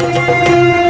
Música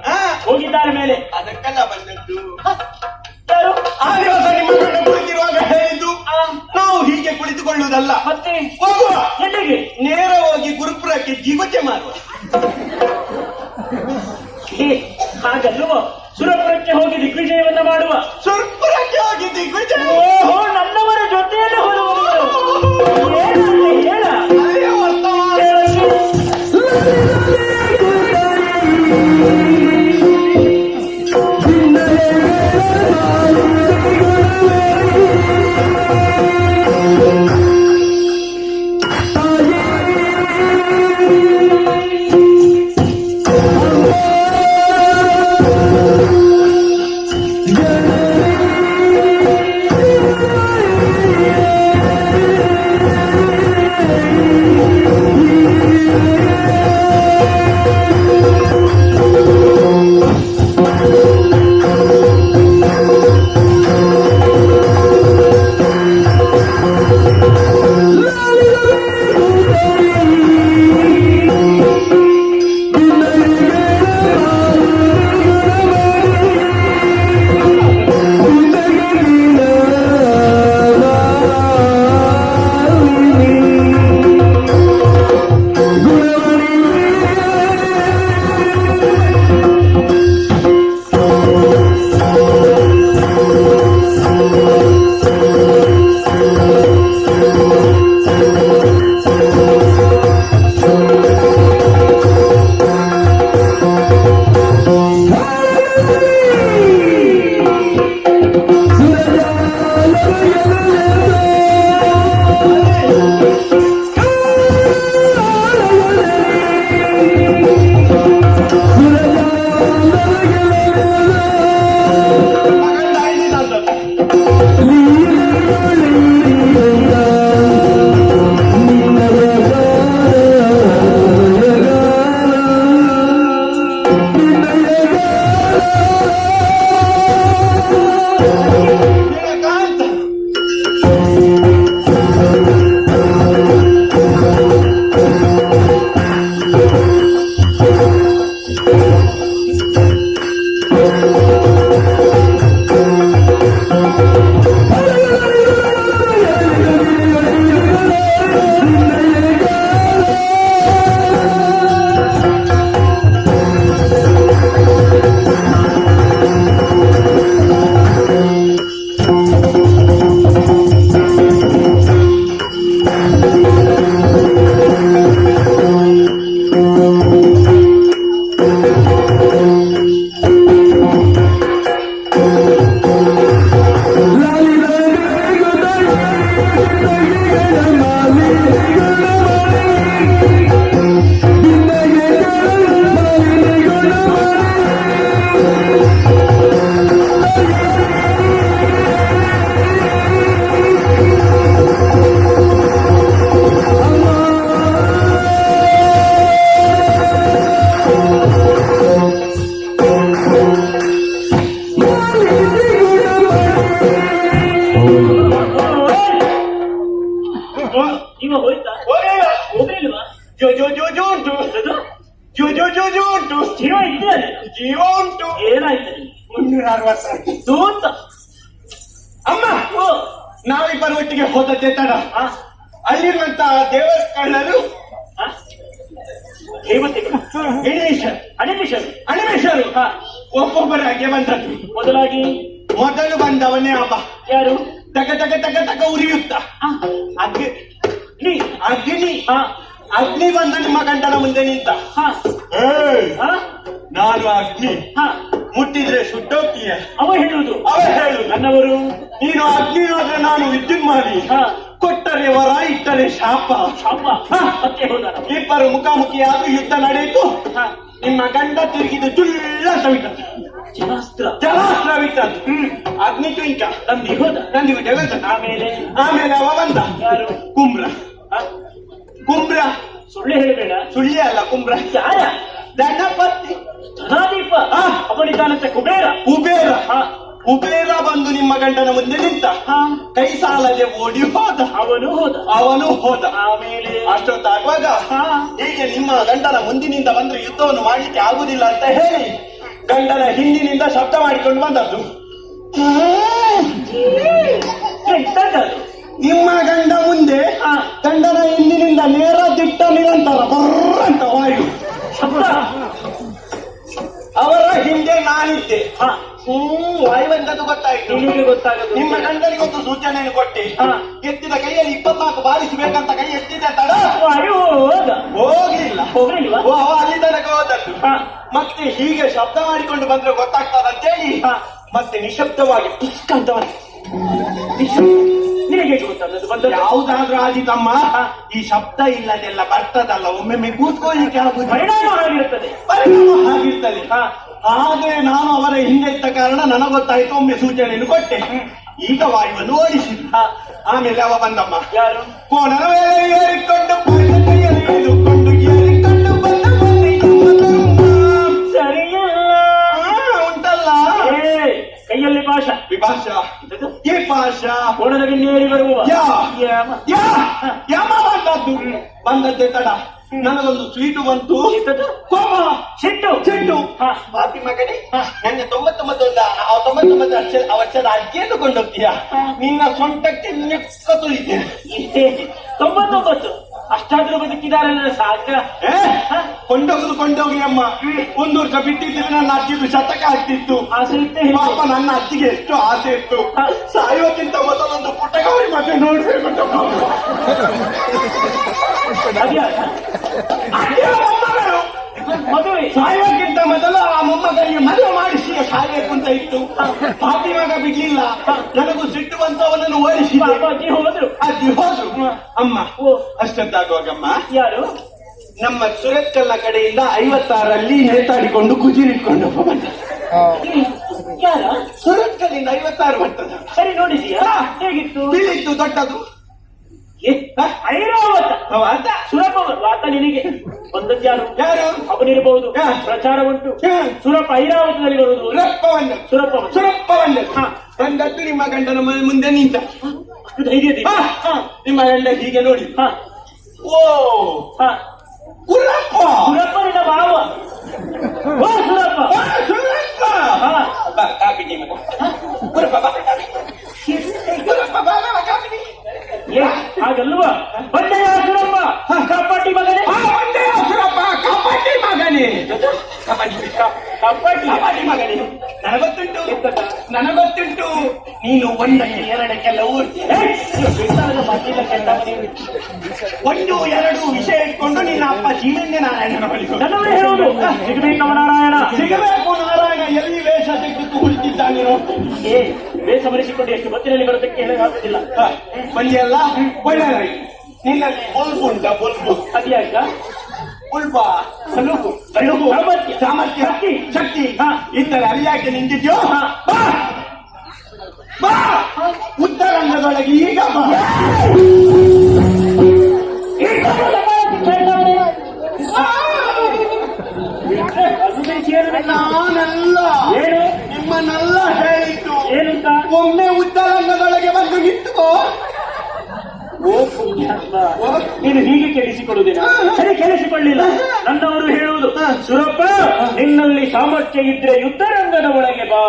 ಜೀವ ಉಂಟು ಏನಾಯ್ತು? ನಿಮ್ಗೆ? ಮುನ್ನೂರ ಅರವತ್ತು ದೂತ. ಅಮ್ಮ ಓ. ನಾವಿಬ್ಬರು ಒಟ್ಟಿಗೆ ಹೋದದ್ದೇ ತಡ. ಆ, ಅಲ್ಲಿರುವಂತ ದೇವಸ್ಥಾನರು? ದೇವತೆಗಳು ಗಣೇಶರು ಅನಿಮೇಶರು ಹಾ. ಒಬ್ಬೊಬ್ಬರಾಗೆ ಬಂದದ್ದು. ಮೊದಲಾಗಿ? ಮೊದಲು ಬಂದವನೇ ಅಬ್ಬ ಯಾರು? ತಗ ತಗ ತಗ ತಗ ಉರಿಯುತ್ತ. ಅಗ್ನಿ. ಅಗ್ನಿ. ಅಗ್ನಿ ಬಂದ ನಿಮ್ಮ ಗಂಡನ ಮುಂದೆ ನಿಂತ. ನಾನು ಅಗ್ನಿ ಮುಟ್ಟಿದ್ರೆ ಸುಟ್ಟೋಗ್ತೀಯ ಅವ ಹೇಳುದು ಅವ ಹೇಳುದು ನನ್ನವರು. ನೀನು ಅಗ್ನಿ ಆದ್ರೆ ನಾನು ವಿದ್ಯುತ್ ಮಾಡಿ ಕೊಟ್ಟರೆ ವರ ಇಟ್ಟರೆ ಶಾಪ. ಶಾಪ. ಇಬ್ಬರು ಮುಖಾಮುಖಿ ಯುದ್ಧ ನಡೆಯಿತು. ನಿಮ್ಮ ಗಂಡ ತಿರುಗಿದ ಜುಲ್ಲ ಸವಿತ ಜಲಾಸ್ತ್ರ. ಜಲಾಸ್ತ್ರ ಅಗ್ನಿ ಚುಂಚ ನಂದಿ ಹೋದ. ನಂದಿ ಜಗತ್ತ ಆಮೇಲೆ. ಆಮೇಲೆ ಅವ ಬಂದ. ಯಾರು? ಕುಂಬ್ರ. ಕುಂಬ್ರ. ಸುಳ್ಳು ಹೇಳಬೇಡ. ಸುಳ್ಳಿ ಅಲ್ಲ ಕುಂಬ್ರ. ಯಾರ? ಧನಪತಿ ಧನಾದೀಪ. ಅವನಿದ್ದಾನಂತೆ ಕುಬೇರ. ಕುಬೇರ. ಹಾ. ಕುಬೇರ ಬಂದು ನಿಮ್ಮ ಗಂಡನ ಮುಂದೆ ನಿಂತ. ಕೈ ಸಾಲದೆ ಓಡಿ ಹೋದ. ಅವನು ಹೋದ. ಅವನು ಹೋದ. ಆಮೇಲೆ? ಅಷ್ಟೊತ್ತಾಗುವಾಗ ಹೀಗೆ ನಿಮ್ಮ ಗಂಡನ ಮುಂದಿನಿಂದ ಬಂದ್ರೆ ಯುದ್ಧವನ್ನು ಮಾಡಲಿಕ್ಕೆ ಆಗುದಿಲ್ಲ ಅಂತ ಹೇಳಿ ಗಂಡನ ಹಿಂದಿನಿಂದ ಶಬ್ದ ಮಾಡಿಕೊಂಡು ಬಂದದ್ದು? ನಿಮ್ಮ ಗಂಡ ಮುಂದೆ ಗಂಡನ ಹಿಂದಿನಿಂದ ನೇರ ದಿಟ್ಟ ನಿರಂತರ ಬರ್ರಂತ ವಾಯು. ಶಬ್ದ. ಅವರ ಹಿಂದೆ ನಾನಿದ್ದೆ. ಹ್ಮ್ ವಾಯು ಬಂದದ್ದು ಗೊತ್ತಾಯ್ತು. ನಿಮಗೆ ಗೊತ್ತಾಗುತ್ತೆ ನಿಮ್ಮ ಗಂಡನಿಗೆ ಒಂದು ಸೂಚನೆಯನ್ನು ಕೊಟ್ಟಿ. ಎತ್ತಿದ ಕೈಯಲ್ಲಿ ಇಪ್ಪತ್ನಾಲ್ಕು ಬಾರಿಸಬೇಕಂತ ಕೈ ಎತ್ತಿದೆ ತಡ ಹೋಗ್ಲಿಲ್ಲ. ಹೋಗ್ಲಿಲ್ವಾ? ಓ, ಅಲ್ಲಿ ತನಕ ಹೋದದ್ದು. ಮತ್ತೆ ಹೀಗೆ ಶಬ್ದ ಮಾಡಿಕೊಂಡು ಬಂದ್ರೆ ಗೊತ್ತಾಗ್ತದಂತೇಳಿ. ಮತ್ತೆ ನಿಶಬ್ದವಾಗಿ ಪುಸ್ತಕ ಅಂತ ಬಂತು. ಗೊತ್ತಾದದ್ದು ಬಂದದ್ದು. ಯಾವುದಾದ್ರೂ ಆದಿತಮ್ಮ ಈ ಶಬ್ದ ಇಲ್ಲದೆಲ್ಲ ಬರ್ತದಲ್ಲ ಒಮ್ಮೊಮ್ಮೆ ಕೂತ್ಕೊಳ್ಳಿಕ್ಕೆ ಆಗುದಿಲ್ಲ. ಪರಿಣಾಮ ಆಗಿರುತ್ತದೆ ಪರಿಣಾಮ ಹಾಗಿರ್ತದೆ. ಹಾ ಹಾಗೆ ನಾನು ಅವರ ಹಿಂದೆ ಇದ್ದ ಕಾರಣ ನನಗೆ ಗೊತ್ತಾಯ್ತು ಒಮ್ಮೆ ಸೂಚನೆಯನ್ನು ಕೊಟ್ಟೆ. ಈಗ ವಾಯುವನ್ನು ಓಡಿಸಿದ ಹಾ ಆಮೇಲೆ ಅವ ಬಂದಮ್ಮ. ಯಾರು? ಕೋಣನ ಮೇಲೆ ಏರಿಕೊಂಡು ವಿಭಾಷ. ಭಾಷ ಕೋಣದ ಬೆನ್ನೇರಿ ಬರುವ. ಯಾ. ಯಾ. ಯಮ ಬಂದದ್ದು ಬಂದದ್ದೆ ತಡ. ನನಗೊಂದು ಸ್ವೀಟು ಬಂತು? ಕೋಪ. ಸಿಟ್ಟು. ಹಾ. ಬಾಪಿ ಮಗನೇ. ನನ್ನ ತೊಂಬತ್ತೊಂಬತ್ತು ಆ ತೊಂಬತ್ತೊಂಬತ್ತು ವರ್ಷ ವರ್ಷದ ಅಜ್ಜಿಯನ್ನು ಕೊಂಡೋಗ್ತೀಯ ನಿನ್ನ ಸೊಂಟಕ್ಕೆ ನೆಕ್ಕ ತುಳಿತೇನೆ ಏ, ತೊಂಬತ್ತೊಂಬತ್ತು. ಅಷ್ಟಾದ್ರೂ ಬದುಕಿದಾರಲ್ಲ ಸಾಕ? ಕೊಂಡೋಗುದು ಕೊಂಡೋಗಿ ಅಮ್ಮ. ಒಂದು ವರ್ಷ ಬಿಟ್ಟಿದ್ರೆ ನನ್ನ ಅಜ್ಜಿದು ಶತಕ ಆಗ್ತಿತ್ತು ಆಸೆ ಇತ್ತೆ ಪಾಪ ನನ್ನ ಅಜ್ಜಿಗೆ ಎಷ್ಟು ಆಸೆ ಇತ್ತು. ಸಾಯೋಕ್ಕಿಂತ ಮೊದಲೊಂದು ಪುಟ್ಟಗೌರಿ ಮತ್ತೆ ನೋಡ್ಬೇಕು ಅಂತ ಪಾಪ. ಅದ್ಯಾಕ? ಅದೇ ಮೊಮ್ಮಗಳು. ಮದುವೆ ಸಾಯೋಕ್ಕಿಂತ ಮೊದಲು ಆ ಮೊಮ್ಮಗನಿಗೆ ಮದುವೆ ಮಾಡಿಸಿ ಸಾಯಬೇಕು ಅಂತ ಇತ್ತು. ಪಾತಿ ಮಗ ಬಿಡ್ಲಿಲ್ಲ. ನನಗೂ ಸಿಟ್ಟು ಬಂತು ಅವನನ್ನು ಓಡಿಸಿದೆ. ಪಾಪ ಅಜ್ಜಿ ಹೋದ್ರು. ಅಜ್ಜಿ ಹೋದ್ರು. ಅಮ್ಮ ಓ. ಅಷ್ಟೊತ್ತಾಗುವಾಗಮ್ಮ ಯಾರು? ನಮ್ಮ ಸುರತ್ಕಲ್ಲ ಕಡೆಯಿಂದ ಐವತ್ತಾರಲ್ಲಿ ನೇತಾಡಿಕೊಂಡು ಕುಜಿರಿಟ್ಕೊಂಡು ಬಂದ ಯಾರ? ಸುರತ್ಕಲ್ಲಿಂದ ಐವತ್ತಾರು ಬರ್ತದ. ಸರಿ ನೋಡಿದೀಯಾ? ಹೇಗಿತ್ತು? ಬೀಳಿತ್ತು ದೊಡ್ಡದು. ಐರಾವತ ಅವ ಸುರಪ ಆತ ನಿನಗೆ ಬಂದದ್ದು ಯಾರು? ಯಾರು? ಅವನಿರಬಹುದು. ಪ್ರಚಾರ ಉಂಟು. ಸುರಪ ಐರಾವತದಲ್ಲಿ ಬರುವುದು. ಸುರಪ್ಪವನ್ನ. ಸುರಪ್ಪ ಸುರಪ್ಪವನ್ನ. ಹಾ. ಬಂದದ್ದು ನಿಮ್ಮ ಗಂಡನ ಮನೆ ಮುಂದೆ ನಿಂತ. ಹಾ. ನಿಮ್ಮ ಗಂಡ ಹೀಗೆ ನೋಡಿ. ಹಾ. ಓ. ಹಾ. ಕುರಪ್ಪ ಸುರಪ್ಪನಿನ ಭಾವ. ಓ ಸುರಪ್ಪ. ಸುರಪ್ಪ. ಕಾಪಿ ನೀನು. ಒಂದಕ್ಕೆ ಮನೆಯಲ್ಲಿ. ಒಂದು ಎರಡು ವಿಷಯ ಇಟ್ಕೊಂಡು ನಿನ್ನ ಅಪ್ಪ ಜೀವನ್ಯ ನಾರಾಯಣನ ಬಳಿ ಹೇಳುವುದು? ಸಿಗಬೇಕವ ನಾರಾಯಣ ಸಿಗಬೇಕು ನಾರಾಯಣ ಎಲ್ಲಿ ವೇಷ ತೆಗೆದು ಕುಳಿತಿದ್ದಾನೆ ಏ ವೇಷ ಮರೆಸಿಕೊಂಡು ಎಷ್ಟು ಬತ್ತಿನಲ್ಲಿ ಬರೋದಕ್ಕೆ ಹೇಳೋಕ್ಕಾಗುದಿಲ್ಲ ಹ, ಬಂದಿಯಲ್ಲ ಒಳ್ಳೆಯದಾಗಿ ನಿನ್ನಲ್ಲಿ ಬಲ್ಬು ಉಂಟ ಬಲ್ಬು. ಸಲುಬು ಕಳುಬು ಸಾಮರ್ಥ್ಯ. ಸಾಮರ್ಥ್ಯ ಶಕ್ತಿ. ಶಕ್ತಿ. ಹಾ. ಇದ್ದರೆ ಅಲ್ಲಿ ಯಾಕೆ ನಿಂತಿದ್ಯೋ? ಹಾ. ಬಾ! ಉತ್ತರಂಗದೊಳಗೆ ಈಗ ಬಾ? ನಾನಲ್ಲ ಏನು? ನಿಮ್ಮನ್ನೆಲ್ಲ ಹೇಳಿದ್ದು. ಏನಂತ? ಒಮ್ಮೆ ಉತ್ತರಂಗದೊಳಗೆ ಬಂದು ನಿಂತುಕೋ. ಓ ಪುಣ್ಯಾತ್ಮ ನೀನು ಹೀಗೆ ಕೇಳಿಸಿಕೊಳ್ಳುವುದಿಲ್ಲ. ಸರಿ ಕೇಳಿಸಿಕೊಳ್ಳಿಲ್ಲ. ನನ್ನವರು ಹೇಳುವುದು. ಸುರಪ್ಪ ನಿನ್ನಲ್ಲಿ ಸಾಮರ್ಥ್ಯ ಇದ್ರೆ ಯುದ್ಧರಂಗದ ಒಳಗೆ ಬಾ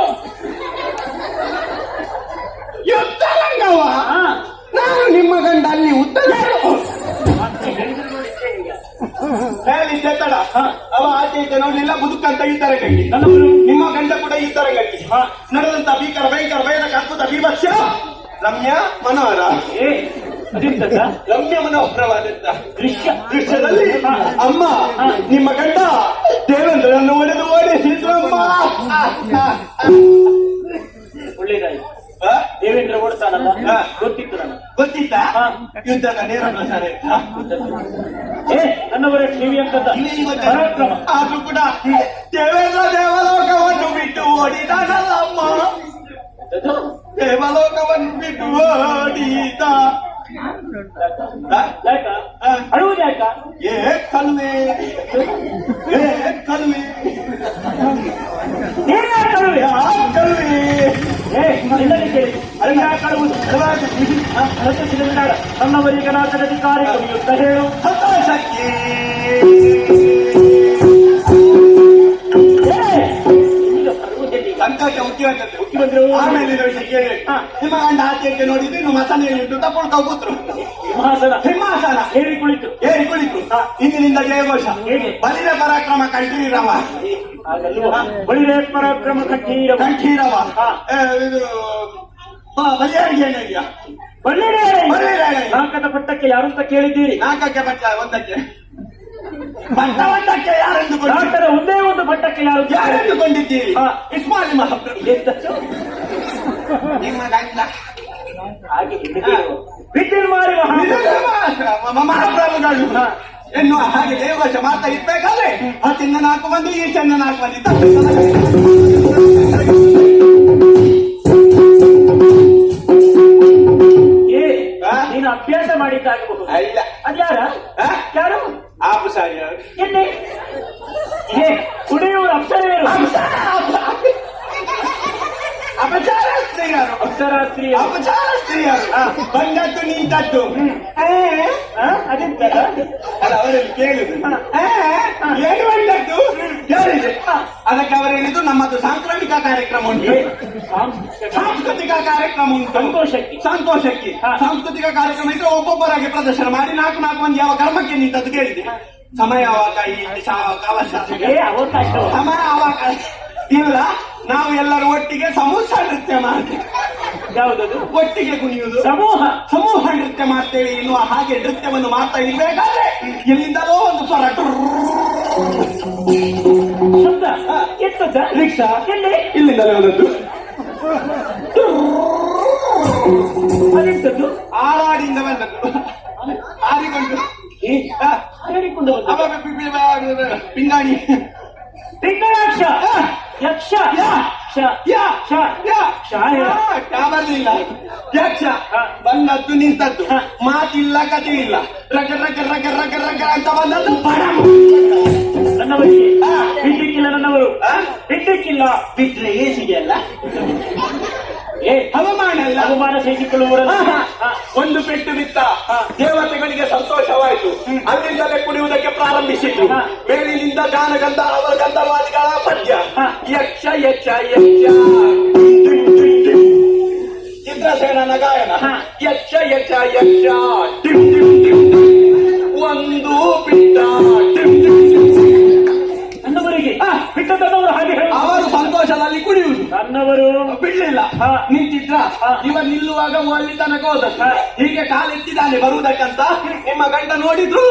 ಯುದ್ಧರಂಗವ ಹಾ. ನಾನು ನಿಮ್ಮ ಗಂಡ ಅಲ್ಲಿ ಉತ್ತರ ಮತ್ತೆ ಹೇಳಿದ್ರು ನೋಡಿ ಈಗ. ಹೇಳಿದ್ದೆ ತಡ ಅವ ಆಚೆ ಈಚೆ ನೋಡ್ಲಿಲ್ಲ ಮುದುಕಂತ ಈ ತರ ಗಂಟಿ ನನ್ನವರು ನಿಮ್ಮ ಗಂಡ ಕೂಡ ಈ ತರ ಗಂಟಿ ಹಾ. ನಡೆದಂತ ಭೀಕರ ಭಯಂಕರ ಭಯದ ಅದ್ಭುತ ಬೀಭತ್ಸ ರಮ್ಯ ಮನೋಹರ. ರಮ್ಯ ಮನೋಹರವಾದಂತ ದೃಶ್ಯ. ದೃಶ್ಯದಲ್ಲಿ ಅಮ್ಮ. ನಿಮ್ಮ ಗಂಡ ದೇವೇಂದ್ರನನ್ನು ಒಡೆದು ಓಡಿಸಿದ್ರಮ್ಮ ಒಳ್ಳೇದಾಯ್ತು? ದೇವೇಂದ್ರ ಓಡ್ತಾನಲ್ಲ. ಗೊತ್ತಿತ್ತು ನನಗೆ. ಗೊತ್ತಿತ್ತಾ. ಯುದ್ಧದ ನೇರ ಪ್ರಸಾರ? ಏ ನನ್ನವರ ಟಿವಿ ಅಂತದ ಪರಾಕ್ರಮ ಆದ್ರೂ ಕೂಡ ದೇವೇಂದ್ರ ದೇವಲೋಕವನ್ನು ಬಿಟ್ಟು ಓಡಿದಾನಲ್ಲಮ್ಮ? ದೇವಲೋಕವನ್ನು ಬಿಟ್ಟು ಓಡಿದ ಆ? ಯಾಕ ಆ? ಅಳುವುದು ಯಾಕ ಏ ಕಲ್ವೆ ಏ ಕಲ್ವೆ? ಕಲ್ವೆ ಏ ನಿನ್ನಲ್ಲಿ ಕೇಳಿ ಅಲ್ಲಿ ಯಾಕೆ ಅಳುವುದು ಆ, ಅದಕ್ಕೆ ಸಿಗಲಿಲ್ಲ. ನನ್ನವರಿಗೆ ನಾಟಕ ಅಧಿಕಾರಿ ಯುದ್ಧ ಹೇಳು ಸಂತೋಷಕ್ಕೆ. ಸಂತೋಷ ಮುಖ್ಯವಾದದ್ದು ಬಂದ್ರು ಆಮೇಲೆ ಕೇಳಿ. ನಿಮ್ಮ ಗಂಡ ಆಚೆಗೆ ನೋಡಿದ್ರೆ ಇನ್ನು ಮಸನೆಯಲ್ಲಿ ಉಂಟು ತಕೊಂಡು ಕೂತ್ರು ಸಿಂಹಾಸನ ಸಿಂಹಾಸನ ಹೇಳಿ ಕುಳಿತು ಏರಿ ಕುಳಿತು ಇಂದಿನಿಂದ ಜಯಘೋಷ? ಬಲಿರ ಪರಾಕ್ರಮ ಕಂಠೀರವ ಬಳಿರೇ ಪರಾಕ್ರಮ ಕಂಠೀರವ ಇದು ಹಾ, ಬಲಿಯಾರಿಗೆ ಏನಿದೆಯಾ ಬಳ್ಳಿರೇ ಬಳ್ಳಿರೇ. ನಾಲ್ಕದ ಪಟ್ಟಕ್ಕೆ ಯಾರು ಅಂತ ಕೇಳಿದ್ದೀರಿ? ನಾಲ್ಕಕ್ಕೆ ಪಟ್ಟ ಒಂದಕ್ಕೆ. ಬಟ್ಟ ಒಂದಕ್ಕೆ ಯಾರೆಂದು ಕೊಂಡಿ ನಾಲ್ಕರ ಒಂದೇ ಒಂದು ಪಟ್ಟಕ್ಕೆ ಯಾರು ಕೇಳಿದ್ದೀರಿ? ಯಾರೆಂದುಕೊಂಡಿದ್ದೀರಿ. ಇಸ್ಮಾಲಿ ಮಹಾಪ್ರಭು. ನಿಮ್ಮ ಗಂಡ ಹಾಗೆ ಹೇಳಿದ್ದೀರಿ. ವಿದ್ಯುನ್ ಮಾರಿ ಮಹಾ ಇದು ನಮ್ಮ ಮಹಾಪ್ರಭುಗಳು. ಎನ್ನುವ ಹಾಗೆ ದೇವಘೋಷ ಮಾಡ್ತಾ ಇರ್ಬೇಕಾದ್ರೆ ಆ ಚಿನ್ನ ನಾಲ್ಕು ಮಂದಿ ಈ ಚೆನ್ನ ನಾಲ್ಕು ಮಂದಿ. ಅದಕ್ಕೆ ಅವರು ಹೇಳಿದ್ದು ನಮ್ಮದು ಸಾಂಕ್ರಾಮಿಕ ಕಾರ್ಯಕ್ರಮ ಉಂಟು. ಸಾಂಸ್ಕೃತಿಕ ಕಾರ್ಯಕ್ರಮ ಉಂಟು. ಸಂತೋಷಕ್ಕೆ. ಸಂತೋಷಕ್ಕೆ. ಸಾಂಸ್ಕೃತಿಕ ಕಾರ್ಯಕ್ರಮ ಇದ್ರೆ ಒಬ್ಬೊಬ್ಬರಾಗಿ ಪ್ರದರ್ಶನ ಮಾಡಿ ನಾಲ್ಕು ನಾಲ್ಕು ಮಂದಿ ಯಾವ ಕರ್ಮಕ್ಕೆ ನಿಂತದ್ದು ಕೇಳಿದೆ. ಸಮಯ ಅವಕಾಶ ಸಮಯ ಅವಕಾಶ. ಇಲ್ಲ ನಾವು ಎಲ್ಲರೂ ಒಟ್ಟಿಗೆ ಸಮೂಹ ನೃತ್ಯ ಮಾಡ್ತೇವೆ. ಯಾವುದದು? ಒಟ್ಟಿಗೆ ಕುಣಿಯುವುದು. ಸಮೂಹ. ಸಮೂಹ ನೃತ್ಯ ಮಾಡ್ತೇವೆ. ಎನ್ನುವ ಹಾಗೆ ನೃತ್ಯವನ್ನು ಮಾಡ್ತಾ ಇರ್ಬೇಕಾದ್ರೆ ಎಲ್ಲಿಂದಲೋ ಒಂದು ಸ್ವರ ರಿಕ್ಷಾ? ಇಲ್ಲಿಂದಲೇ ಬಂದದ್ದು. ಅದೆಂತದ್ದು ಆರಾಡಿಯಿಂದ ಬಂದದ್ದು. ಆರಿಕೊಂಡು ಪಿ- ಪಿಂಗಾಣಿ. ತಿಂಗಳಾಕ್ಷ ಯಕ್ಷ! ಯಾ. ಯಾ ಯಾ. ಯಾ ಬರ್ಲಿಲ್ಲ. ಬಂದದ್ದು ನಿಂತದ್ದು. ಮಾತಿಲ್ಲ ಕತೆ ಇಲ್ಲ. ರಗ ರಗ ರಗ ರಗ ರಗ ಅಂತ ಬಂದದ್ದು. ನನ್ನವರಿಗೆ. ಬಿಡ್ಲಿಕ್ಕಿಲ್ಲ ನನ್ನವರು. ಬಿದ್ದಕ್ಕಿಲ್ಲ ಬಿಡ್ಲಿಕ್ಕಿಲ್ಲ ಬಿಟ್ರೆ ಏಸಿದೆಯಲ್ಲ ಏ. ಅವಮಾನ ಅಲ್ಲ ಅವಮಾನ ಸಹಿಸಿಕೊಳ್ಳುವ. ಒಂದು ಪೆಟ್ಟು ಬಿತ್ತ. ದೇವತೆಗಳಿಗೆ ಸಂತೋಷವಾಯಿತು. ಅಲ್ಲಿಂದಲೇ ಕುಡಿಯುವುದಕ್ಕೆ ಪ್ರಾರಂಭಿಸಿತು. ಮೇಲಿನಿಂದ ಗಾನಗಂಧ ಅವರ ಗಂಧವಾದಿಗಳ ಪದ್ಯ. ಯಕ್ಷ ಯಕ್ಷ ಯಕ್ಷ. ಚಿತ್ರಸೇನನ ಗಾಯನ. ಯಕ್ಷ ಯಕ್ಷ ಯಕ್ಷ ಟಿಮ್ ಟಿಮ್ ಟಿಮ್ ಟಿಮ್. ಒಂದು ಬಿಟ್ಟ ಟಿಮ್ ಟಿಮ್. ನನ್ನವರಿಗೆ ಹಾಗೆ ಹೇಳು ಅವರು ಸಂತೋಷದಲ್ಲಿ ಕುಡಿಯುವುದು ನನ್ನವರು ಬಿಡ್ಲಿಲ್ಲ. ನಿಂತಿದ್ರ. ಇವ ನಿಲ್ಲುವಾಗ ಅಲ್ಲಿ ತನಕ ಹೋದ. ಹೀಗೆ ಕಾಲೆತ್ತಿದ್ದಾನೆ ಬರುವುದಕ್ಕಂತ ನಿಮ್ಮ ಗಂಡ ನೋಡಿದ್ರು!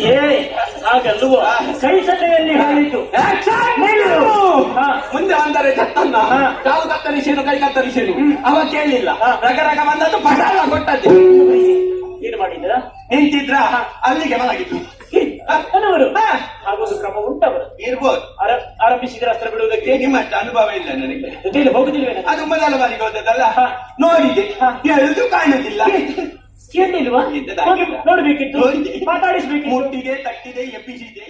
ಏ ಹಾಗಲ್ವ ಕೈ ಸನ್ನೆಯಲ್ಲಿ ಹೇಳಿತು Action! ನಿಲ್ಲು. ಹಾ. ಮುಂದೆ ಅಂದರೆ ಹಾ. ಕಾಲು ಕತ್ತರಿಸೇನು ಕೈ ಕತ್ತರಿಸೇನು? ಅವ ಕೇಳಲಿಲ್ಲ. ರಗ ರಗ ಬಂದದ್ದು ಪಟಾಲ ಕೊಟ್ಟದ್ದು. ಏನು ಮಾಡಿದ್ರ ನಿಂತಿದ್ರ? ಅಲ್ಲಿಗೆ ಮಲಗಿತ್ತು ಅನ್ನವರು. ಹಾಗೊಂದು ಕ್ರಮ ಉಂಟವರು. ಇರ್ಬೋದು. ಆರ- ಆರಂಭಿಸಿದ್ರೆ ಅಸ್ತ್ರ ಬಿಡುವುದಕ್ಕೆ? ನಿಮ್ಮಷ್ಟು ಅನುಭವ ಇಲ್ಲ ನನಗೆ. ಹೋಗುದಿಲ್ಲ ಹೋಗುದಿಲ್ವೇನ? ಅದು ಮೊದಲ ಬಾರಿಗೆ ಹೋದದ್ದಲ್ಲ. ನೋಡಿದೆ. ಎಳೆದು ಕಾಣುದಿಲ್ಲ ಕೇಳಿಲ್ವಾ ನೋಡ್ಬೇಕಿತ್ತು. ಮಾತಾಡಿಸ್ಬೇಕು ಮುಟ್ಟಿದೆ ತಟ್ಟಿದೆ ಎಬ್ಬಿಸಿದೆ.